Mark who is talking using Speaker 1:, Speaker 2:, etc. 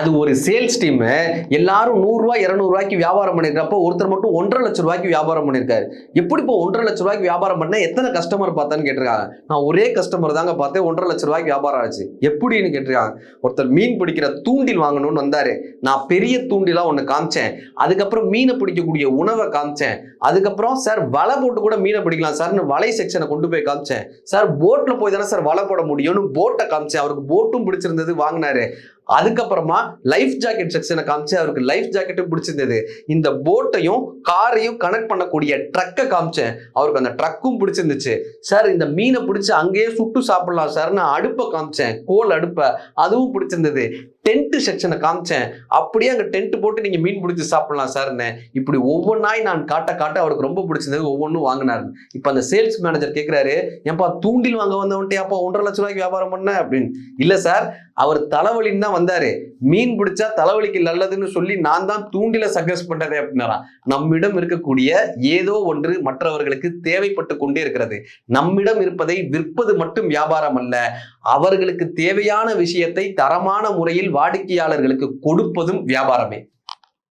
Speaker 1: அது ஒரு sales team எல்லாரும் நூறுரூவா இரநூறுவாய்க்கு வியாபாரம் பண்ணியிருக்கிறப்போ ஒருத்தர் மட்டும் ஒன்றரை லட்ச ரூபாய்க்கு வியாபாரம் பண்ணியிருக்காரு எப்படி இப்போ ஒன்றரை லட்ச ரூபாய்க்கு வியாபாரம் பண்ண எத்தனை கஸ்டமர் பார்த்தான்னு கேட்டிருக்காங்க. நான் ஒரே கஸ்டமர் தாங்க பார்த்தேன் ஒன்றரை லட்ச ரூபாய்க்கு வியாபாரம் ஆச்சு. எப்படின்னு கேட்டிருக்காங்க. ஒருத்தர் மீன் பிடிக்கிற தூண்டில் வாங்கணும்னு வந்தாரு. நான் பெரிய தூண்டிலாக ஒன்று காமிச்சேன். அதுக்கப்புறம் மீனை பிடிக்கக்கூடிய உணவை காமிச்சேன். அதுக்கப்புறம் சார் வலை போட்டு கூட மீனை பிடிக்கலாம் சார்னு வலை செக்ஷனை கொண்டு போய் காமிச்சேன். சார் போட்டில் போய் தானே சார் வலை போட முடியும்னு போட்டை காமிச்சேன். அவருக்கு போட்டும் பிடிச்சிருந்தது வாங்கினாரு. அதுக்கப்புறமா லைஃப் ஜாக்கெட் செக்ஷனை காமிச்சு அவருக்கு லைஃப் ஜாக்கெட்டும் பிடிச்சிருந்தது. இந்த போட்டையும் காரையும் கனெக்ட் பண்ணக்கூடிய ட்ரக்கை காமிச்சேன். அவருக்கு அந்த ட்ரக்கும் பிடிச்சிருந்துச்சு. சார் இந்த மீனை பிடிச்சி அங்கேயே சுட்டு சாப்பிடலாம் சார் நான் அடுப்பை காமிச்சேன். கோல் அடுப்பை. அதுவும் பிடிச்சிருந்தது. டென்ட் செக்ஷனை காமிச்சேன். அப்படியே அங்கே டென்ட் போட்டு நீங்கள் மீன் பிடிச்சி சாப்பிடலாம் சார்னு இப்படி ஒவ்வொன்றாய் நான் காட்ட காட்ட அவருக்கு ரொம்ப பிடிச்சிருந்தது. ஒவ்வொன்றும் வாங்கினாரு. இப்போ அந்த சேல்ஸ் மேனேஜர் கேட்குறாரு ஏன்பா தூண்டில் வாங்க வந்தவன்ட்டு அப்பா ஒன்றரை லட்ச ரூபாய்க்கு வியாபாரம் பண்ண? அப்படின்னு. இல்லை சார் அவர் தலைவலின்னு தான் வந்தாரு. மீன் பிடிச்சா தலைவலிக்கு நல்லதுன்னு சொல்லி நான் தான் தூண்டில சஜஸ்ட் பண்றதே அப்படின்னா நம்மிடம் இருக்கக்கூடிய ஏதோ ஒன்று மற்றவர்களுக்கு தேவைப்பட்டு கொண்டே இருக்கிறது. நம்மிடம் இருப்பதை விற்பது மட்டும் வியாபாரம் அல்ல. அவர்களுக்கு தேவையான விஷயத்தை தரமான முறையில் வாடிக்கையாளர்களுக்கு கொடுப்பதும் வியாபாரமே.